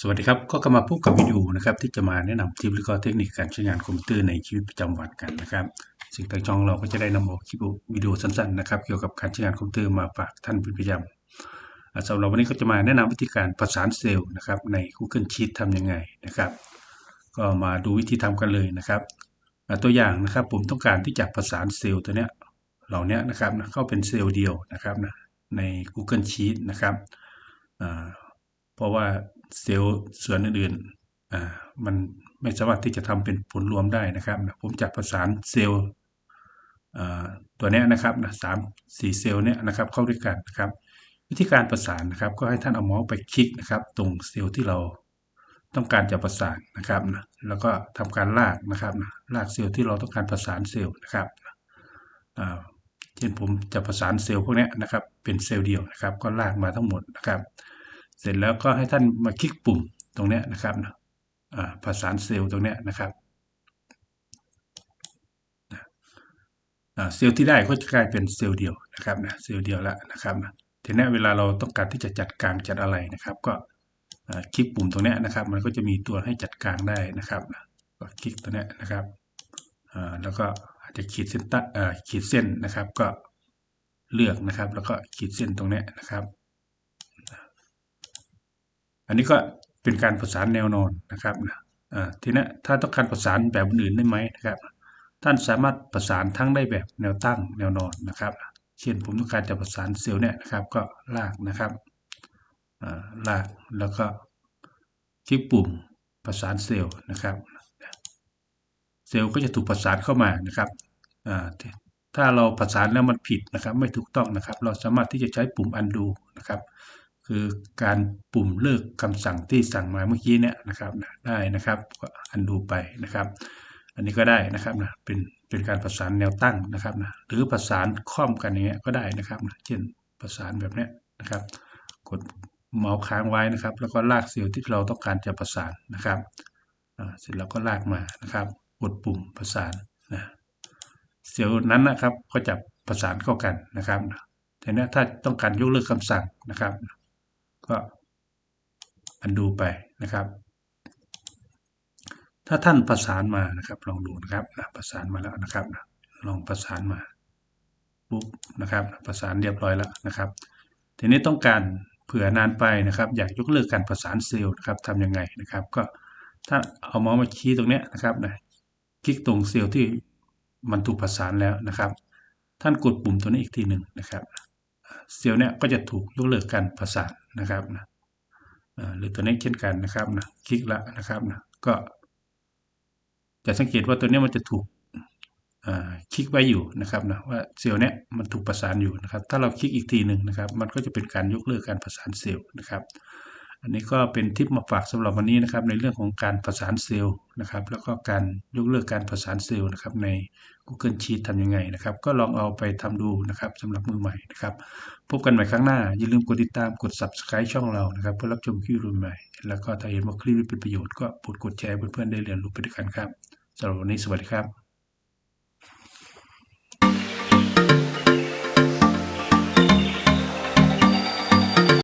สวัสดีครับ ก็กลับมาพบกับวิดีโอนะครับ ที่จะมาแนะนำทิปและก็เทคนิคการใช้งานคอมพิวเตอร์ในชีวิตประจำวันกันนะครับ ซึ่งทางช่องเราก็จะได้นำเอาคลิปวิดีโอสั้นๆนะครับเกี่ยวกับการใช้งานคอมพิวเตอร์มาฝากท่านเป็นประจำสำหรับวันนี้ก็จะมาแนะนำวิธีการประสานเซลล์นะครับใน Google Sheet ทำยังไงนะครับ ก็มาดูวิธีทำกันเลยนะครับตัวอย่างนะครับผมต้องการที่จะประสานเซลล์ตัวเนี้ยเหล่านี้นะครับเข้าเป็นเซลล์เดียวนะครับนะใน Google Sheet นะครับ เพราะว่าเซลล์ส่วนอื่นๆอ่ามันไม่สามารถที่จะทำเป็นผลรวมได้นะครับนะผมจะประสานเซลล์ตัวนี้นะครับนะสามสี่เซลล์เนี้ยนะครับเข้าด้วยกันนะครับ วิธีการประสานนะครับ ก็ให้ท่านเอาเมาส์ไปคลิกนะครับ ตรงเซลล์ที่เราต้องการจะประสานนะครับนะแล้วก็ทำการลากนะครับนะลากเซลล์ที่เราต้องการประสานเซลล์นะครับอ่าเช่นผมจะประสานเซลล์พวกนี้นะครับ เป็นเซลล์เดียวนะครับ ก็ลากมาทั้งหมดนะครับ เสร็จแล้วก็ให้ท่านมาคลิกปุ่มตรงนี้นะครับนะอ่าประสานเซลล์ตรงนี้นะครับเซลล์ที่ได้ก็จะกลายเป็นเซลล์เดียวนะครับนะเซลล์เดียวล้วนะครับทีนี้เวลาเราต้องการที่จะจัดการจัดอะไรนะครับ ก็คลิกปุ่มตรงนี้นะครับ มันก็จะมีตัวให้จัดการได้นะครับก็คลิกตัวนี้นะครับแล้วก็อาจจะขีดเส้นตั้อ่าขีดเส้นนะครับ ก็เลือกนะครับ แล้วก็ขีดเส้นตรงนี้นะครับ อันนี้ก็เป็นการประสานแนวนอนนะครับนะทีนี้ถ้าต้องการประสานแบบอื่นได้ไหมนะครับ ท่านสามารถประสานทั้งได้แบบแนวตั้งแนวนอนนะครับ เช่นผมต้องการจะประสานเซลล์เนี่ยนะครับ ก็ลากนะครับลากแล้วก็คลิกปุ่มประสานเซลล์นะครับ เซลล์ก็จะถูกประสานเข้ามานะครับถ้าเราประสานแล้วมันผิดนะครับ ไม่ถูกต้องนะครับ เราสามารถที่จะใช้ปุ่ม undo นะครับ คือการปุ่มเลิกคำสั่งที่สั่งมาเมื่อกี้เนี่ยนะครับนะได้นะครับก็อันดูไปนะครับ อันนี้ก็ได้นะครับนะเป็นเป็นการประสานแนวตั้งนะครับนะหรือประสานค่อมกันอย่างเงี้ยก็ได้นะครับนะเช่นประสานแบบเนี้ยนะครับ กดเมาส์ค้างไว้นะครับ แล้วก็ลากเซลล์ที่เราต้องการจะประสานนะครับเสร็จแล้วก็ลากมานะครับ กดปุ่มประสานนะเซลล์นั้นนะครับก็จะประสานเข้ากันนะครับทีนี้ถ้าต้องการยกเลิกคำสั่งนะครับ ก็อันดูไปนะครับ ถ้าท่านประสานมานะครับ ลองดูนะครับนะประสานมาแล้วนะครับนะลองประสานมาปุ๊บนะครับ ประสานเรียบร้อยแล้วนะครับ ทีนี้ต้องการเผื่อนานไปนะครับ อยากยกเลิกการประสานเซลล์นะครับทำยังไงนะครับ ก็ถ้าเอาเมาส์มาชี้ตรงนี้นะครับนะคลิกตรงเซลล์ที่มันถูกประสานแล้วนะครับ ท่านกดปุ่มตัวนี้อีกทีหนึ่งนะครับ เซลล์เนี้ยก็จะถูกยกเลิกการประสานนะครับนะหรือตัวนี้เช่นกันนะครับนะคลิกละนะครับนะก็จะสังเกตว่าตัวนี้มันจะถูกคลิกไว้อยู่นะครับนะว่าเซลล์เนี้ยมันถูกประสานอยู่นะครับ ถ้าเราคลิกอีกทีหนึ่งนะครับ มันก็จะเป็นการยกเลิกการประสานเซลล์นะครับ อันนี้ก็เป็นทิปมาฝากสำหรับวันนี้นะครับในเรื่องของการประสานเซลล์นะครับ แล้วก็การยกเลิกการประสานเซลล์นะครับใน Google Sheet ทำยังไงนะครับ ก็ลองเอาไปทำดูนะครับสำหรับมือใหม่นะครับ พบกันใหม่ครั้งหน้า อย่าลืมกดติดตามกด Subscribe ช่องเรานะครับ เพื่อรับชมคลิปใหม่ แล้วก็ถ้าเห็นว่าคลิปนี้เป็นประโยชน์ก็โปรดกดแชร์เพื่อนๆได้เรียนรู้ไปด้วยกันครับสำหรับวันนี้สวัสดีครับ